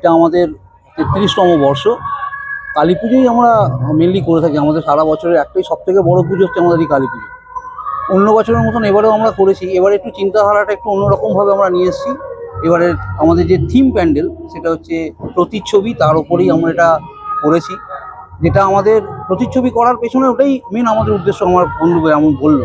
এটা আমাদের তেত্রিশতম বর্ষ। কালী পুজোই আমরা মেনলি করে থাকি। আমাদের সারা বছরের একটাই সব থেকে বড় পুজো হচ্ছে আমাদের এই কালী পুজো। অন্য বছরের মতন এবারেও আমরা করেছি। এবারে একটু চিন্তাধারাটা একটু অন্যরকমভাবে আমরা নিয়ে এসেছি। এবারে আমাদের যে থিম প্যান্ডেল সেটা হচ্ছে প্রতিচ্ছবি। তার উপরেই আমরা এটা করেছি। যেটা আমাদের প্রতিচ্ছবি করার পেছনে ওটাই মেন আমাদের উদ্দেশ্য, আমার বন্ধু এমন বলল।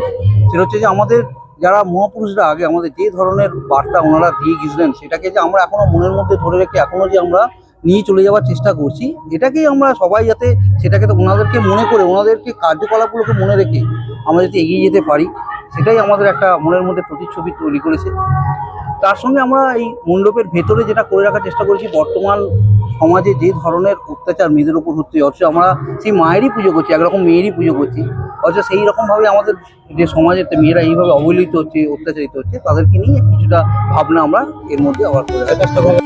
সেটা হচ্ছে যে আমাদের যারা মহাপুরুষরা আগে আমাদের যে ধরনের বার্তা ওনারা দিয়ে গিয়েছিলেন, সেটাকে যে আমরা এখনও মনের মধ্যে ধরে রেখে এখনও যে আমরা নিয়ে চলে যাওয়ার চেষ্টা করছি, এটাকেই আমরা সবাই যাতে সেটাকে ওনাদেরকে মনে করে, ওনাদেরকে কার্যকলাপগুলোকে মনে রেখে আমরা যাতে এগিয়ে যেতে পারি, সেটাই আমাদের একটা মনের মধ্যে প্রতিচ্ছবি তৈরি করেছে। তার সঙ্গে আমরা এই মণ্ডপের ভেতরে যেটা করে রাখার চেষ্টা করেছি, বর্তমান সমাজে যে ধরনের অত্যাচার মেয়েদের উপর হচ্ছে, অথচ আমরা সেই মায়েরই পুজো করছি, একরকম মেয়েরই পুজো করছি, অথচ সেই রকমভাবে আমাদের যে সমাজের মেয়েরা এইভাবে অবহেলিত হচ্ছে, অত্যাচারিত হচ্ছে, তাদেরকে নিয়ে কিছুটা ভাবনা আমরা এর মধ্যে আবার করে চেষ্টা করব।